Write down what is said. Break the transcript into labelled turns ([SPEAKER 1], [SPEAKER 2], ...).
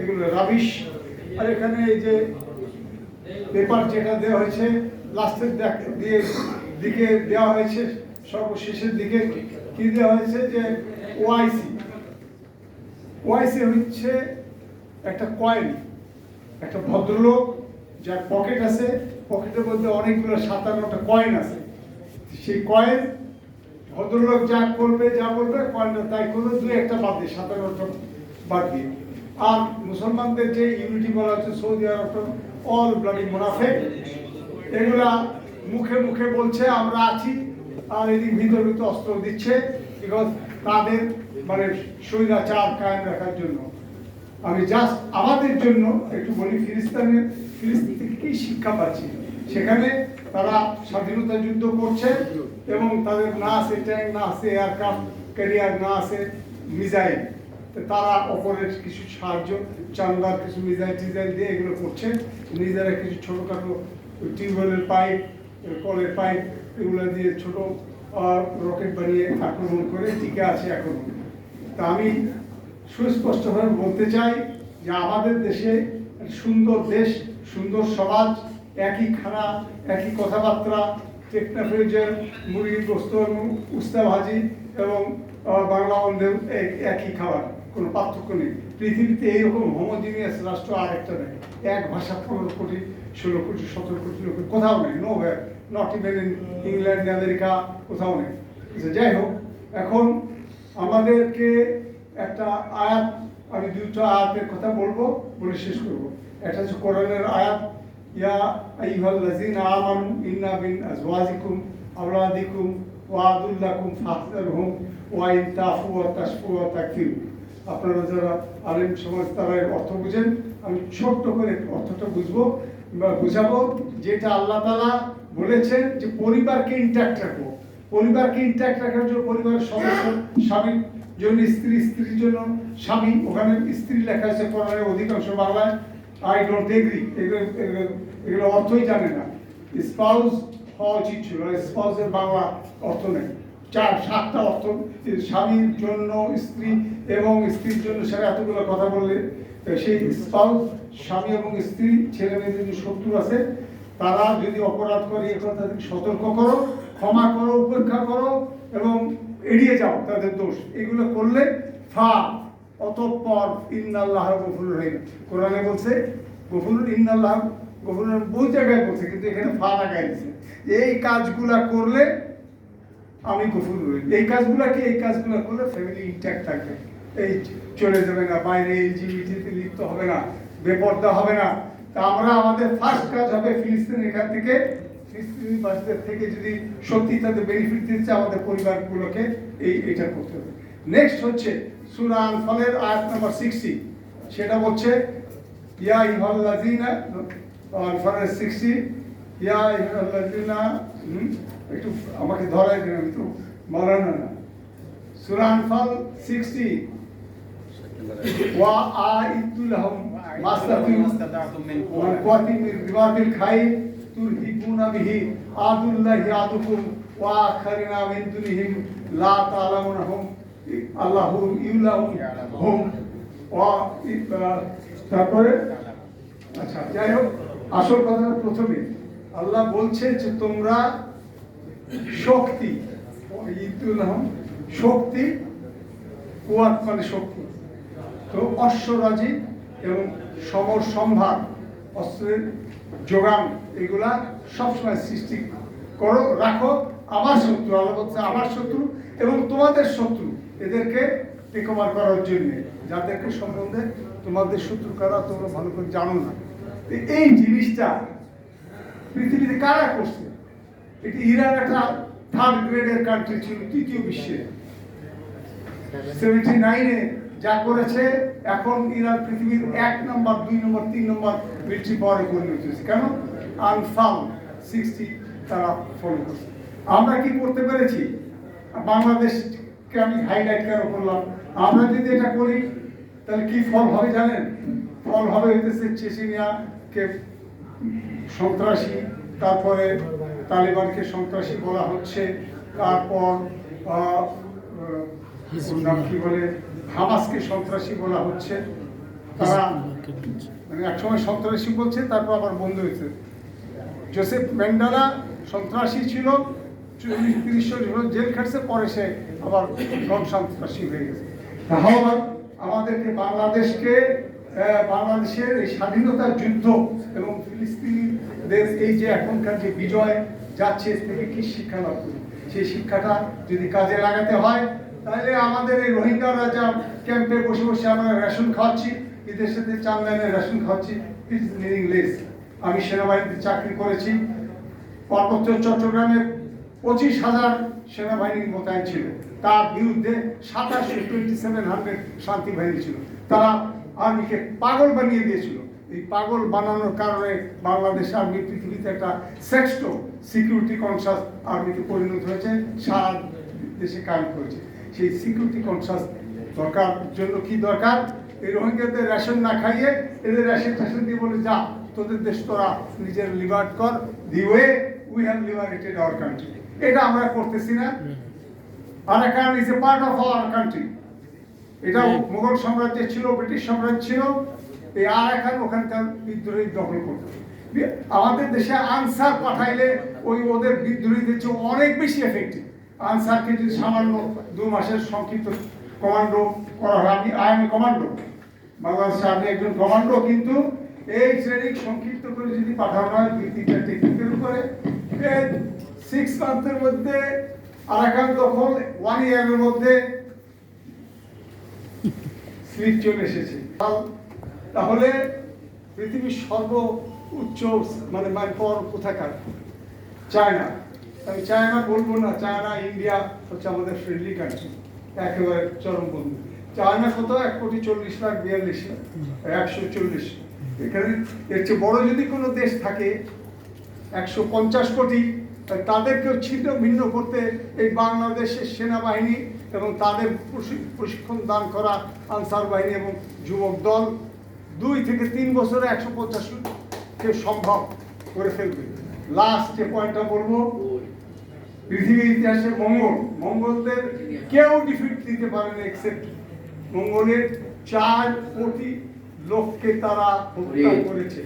[SPEAKER 1] এগুলো রাবিশ আর এখানে এই যে পেপার যেটা দেওয়া হয়েছে লাস্টের দিয়ে দিকে দেওয়া হয়েছে, সর্বশেষের দিকে কি দেওয়া হয়েছে যে ওআইসি ওআইসি হচ্ছে একটা কয়েন একটা ভদ্রলোক যার পকেট আছে পকেটের মধ্যে অনেকগুলো সাতান্নটা কয়েন আছে। সেই কয়েন ভদ্রলোক যা করবে, যা বলবে কয়েনটা তাই করবে, দুই একটা বাদ দিয়ে, সাতান্নটা বাদ দিয়ে। আর মুসলমানদের যে ইউনিটি বলা হচ্ছে, সৌদি আরব অল ব্লাডি মুনাফেক। এগুলা মুখে মুখে বলছে, আমরা আছি, আর এদিক ভিতর ভিতর অস্ত্র দিচ্ছে বিকজ তাদের মানে স্বৈরাচার কায়েম রাখার জন্য। আমি জাস্ট আমাদের জন্য একটু বলি ফিলিস্তিনের ফিলিস্তিন থেকে কি শিক্ষা পাচ্ছি। সেখানে তারা স্বাধীনতা যুদ্ধ করছে এবং তাদের না আছে ট্যাঙ্ক না আছে এয়ারক্রাফট ক্যারিয়ার না আছে মিসাইল তো তারা অপরের কিছু সাহায্য চান্দার কিছু মিসাইল টিজাইল দিয়ে এগুলো করছে। নিজেরা কিছু ছোটোখাটো টিউবওয়েলের পাইপ, কলের পাইপ, এগুলো দিয়ে ছোট রকেট বানিয়ে আক্রমণ করে টিকে আছে এখন। তা আমি সুস্পষ্টভাবে বলতে চাই যে আমাদের দেশে সুন্দর দেশ, সুন্দর সমাজ, একই খানা, একই কথাবার্তা, টেকনাফেজের মুরগির গোস্ত এবং উস্তা ভাজি এবং বাংলা বন্ধেও এক- একই খাবার। কোনো পার্থক্য নেই। পৃথিবীতে এইরকম হোমোজিনিয়াস রাষ্ট্র আর একটা নেই। এক ভাষা পনেরো কোটি ষোলো কোটি সতেরো কোটি লোকের কোথাও নেই। No way not even in England America কোথাও নেই। আচ্ছা, যাই হোক এখন আমাদেরকে একটা আয়াত আমি দুটো আয়াতের কথা বলব বলে শেষ করব। একটা হচ্ছে কোরআনের আয়াত ইয়া আইয়ুহাল্লাযীনা আমানু ইন্না মিন আজওয়াজিকুম আওলাদিকুম ওয়া আদুল্লাকুম ওয়া ইন তাফু ওয়া তাশফু ওয়া তাকফিরু আপনারা যারা আলেম সমাজ তারা অর্থ বুঝেন। আমি ছোট্ট করে অর্থটা বুঝব। বা বুঝাবো যেটা আল্লাহ তাআলা বলেছেন যে পরিবারকে ইন্ট্যাক্ট রাখব পরিবারকে ইন্ট্যাক্ট রাখার জন্য পরিবারের সদস্য স্বামীর জন্য স্ত্রী, স্ত্রীর জন্য স্বামী, ওখানে স্ত্রী লেখা আছে কোরআনের অধিকাংশ বাংলায়। আই ডোন্ট এগ্রি এগুলো অর্থই জানে না। স্পাউস হওয়া উচিত ছিল স্পাউসের বাংলা অর্থ নেই। চার সাতটা অর্থ স্বামীর জন্য স্ত্রী এবং স্ত্রীর জন্য সেটা এতগুলো কথা বললে সেই স্পাউস স্বামী এবং স্ত্রী, ছেলে মেয়েদের যে শত্রু আছে, তারা যদি অপরাধ করে এখন থেকে সতর্ক করো, ক্ষমা করো, উপেক্ষা করো এবং এড়িয়ে যাও তাদের দোষ। এগুলো করলে, ফা, অতঃপর ইন্নাল্লাহ গফুর রহিম। কোরআনে বলছে গফুর ইন্নাল্লাহ গফুরের বহু জায়গায় বলছে, কিন্তু এখানে ফা লাগাই দিছে এই কাজগুলা করলে আমি গফুর করি এই কাজগুলা কি? এই কাজগুলা করলে ফ্যামিলি ইন্ট্যাক্ট থাকবে এই চলে যাবে না, বাইরে এলজিবিটিতে লিপ্ত হবে না, বেপর্দা হবে না। তা আমরা আমাদের ফার্স্ট কাজ হবে ফিলিস্তিন এখান থেকে, ফিলিস্তিনি বাসীদের থেকে যদি সত্যি তাদের বেনিফিট দিচ্ছে আমাদের পরিবারগুলোকে, এই এটা করতে হবে। নেক্সট হচ্ছে সূরা আনফালের আয়াত নাম্বার সিক্সটি সেটা বলছে, ইয়া ইহাল্লাযিনা আনফালের সিক্সটি ইয়া আল্লাহিনা একটু আমাকে ধরাই দেন আমি তো মারানা না। সুরানফল সিক্সটি ওয়া আইতুল
[SPEAKER 2] হাম মাস্তাতি ওয়া
[SPEAKER 1] কোয়াতি বিবাতিল খাই তুরহিকুনা বিহি আদুল্লাহি আদুকুম, ওয়া আখারিনা মিন দুনিহিম, লা তালামুনহুম আল্লাহু ইউলাহুম হুম। ওয়া তারপরে? আচ্ছা যাই হোক, আসল কথা প্রথমে আল্লাহ বলছে যে তোমরা শক্তি শক্তি, কুয়াত মানে শক্তি। তো অশ্বরাজি এবং সমর সম্ভার অস্ত্রের যোগান, এগুলা সবসময় সৃষ্টি করো, রাখো, আমার শত্রু, আল্লাহ বলছে, আমার শত্রু এবং তোমাদের শত্রু, এদেরকে টেকোভার করার জন্য। যাদেরকে সম্বন্ধে তোমাদের শত্রু কারা, তোমরা ভালো করে জানো না। এই জিনিসটা পৃথিবীতে কারা করছে? এটি ইরান একটা থার্ড গ্রেডের কান্ট্রি ছিল, তৃতীয় বিশ্বে। সেভেন্টি নাইনে যা করেছে, এখন ইরান পৃথিবীর এক নম্বর দুই নম্বর তিন নম্বর মিলিটারি পাওয়ারে পরিণত হয়েছে। কেন? আনফাল সিক্সটি তারা ফলো করছে। আমরা কি করতে পেরেছি? বাংলাদেশকে আমি হাইলাইট কেন করলাম? আমরা যদি এটা করি, তাহলে কি ফল হবে জানেন? ফল হবে হইতেছে চেচিনিয়াকে সন্ত্রাসী, তারপরে তালিবানকে সন্ত্রাসী বলা হচ্ছে। তারপর কি বলে? হামাসকে সন্ত্রাসী বলা হচ্ছে। তারা মানে একসময় সন্ত্রাসী বলছে, তারপর আবার বন্ধ হয়েছে। জোসেফ ম্যান্ডেলা সন্ত্রাসী ছিল, চল্লিশ তিরিশ বছর জেল খাটছে, পরে সে আবার সন্ত্রাসী হয়ে গেছে। আমাদেরকে বাংলাদেশকে বাংলাদেশের স্বাধীনতার যুদ্ধ এবং ফিলিস্তিনিদের এই যে এখনকার যে বিজয় যাচ্ছে থেকে কি শিক্ষা লাভ করি? সেই শিক্ষাটা যদি কাজে লাগাতে হয়, তাহলে আমাদের এই রোহিঙ্গারা যা ক্যাম্পে বসে বসে আমরা রেশন খাওয়াচ্ছি এদের সাথে চান্দানের রেশন খাওয়াচ্ছি ইজ মিনিংলেস আমি সেনাবাহিনীতে চাকরি করেছি, পার্বত্য চট্টগ্রামে পঁচিশ হাজার সেনাবাহিনী মোতায়েন ছিল। তার বিরুদ্ধে সাতাশশো টোয়েন্টি সেভেন হান্ড্রেড শান্তি বাহিনী ছিল। তারা আর্মিকে পাগল বানিয়ে দিয়েছিল। এই পাগল বানানোর কারণে বাংলাদেশ আর্মি পৃথিবীতে একটা শ্রেষ্ঠ সিকিউরিটি কনসাস আর্মিতে পরিণত হয়েছে, সারা দেশে কাজ করেছে। সেই সিকিউরিটি কনসাস দরকার, জন্য কি দরকার? এই রোহিঙ্গাদের রেশন না খাইয়ে এদের রেশন টেশন দিয়ে বলে, যা, তোদের দেশ তোরা নিজের লিবার্ট কর the way we have liberated our country এটা আমরা করতেছি না। Arakan is a part of our country এটা মুঘল সাম্রাজ্য ছিল ব্রিটিশ সাম্রাজ্য ছিল এই আরাকান ওখানকার বিদ্রোহী দখল করতো। আমাদের দেশে আনসার পাঠাইলে ওই ওদের বিদ্রোহীদের চেয়ে অনেক বেশি এফেক্টিভ আনসারকে যদি সামান্য দু মাসের সংক্ষিপ্ত কমান্ডো করা হয় আমি আই এম কমান্ডো বাংলাদেশে আপনি একজন কমান্ডো কিন্তু এই ট্রেনিং সংক্ষিপ্ত করে যদি পাঠানো হয় দুই তিনটা টেকনিকের উপরে সিক্স মান্থের মধ্যে আরাকান দখল ওয়ান ইয়ারের মধ্যে স্লিপ চলে এসেছে। তাহলে পৃথিবীর সর্ব উচ্চ মানে ম্যান পাওয়ার কোথাকার? চায়না। আমি চায়না বলব না, চায়না, ইন্ডিয়া হচ্ছে আমাদের ফ্রেন্ডলি কান্ট্রি একেবারে চরম বন্ধু। চায়না কত? এক কোটি চল্লিশ লাখ বিয়াল্লিশ লাখ, একশো চল্লিশ। এখানে এর চেয়ে বড় যদি কোনো দেশ থাকে, একশো পঞ্চাশ কোটি তাদেরকেও ছিন্ন ভিন্ন করতে এই বাংলাদেশের সেনাবাহিনী এবং তাদের প্রশিক্ষণ দান করা আনসার বাহিনী এবং যুবক দল দুই থেকে তিন বছরে একশো পঞ্চাশ কে সম্ভব করে ফেলবে। লাস্ট যে পয়েন্টটা বলব পৃথিবীর ইতিহাসে মঙ্গল। মঙ্গলদের কেউ ডিফিট দিতে পারেনি এক্সেপ্ট মঙ্গলের চার কোটি লোককে তারা হত্যা করেছে।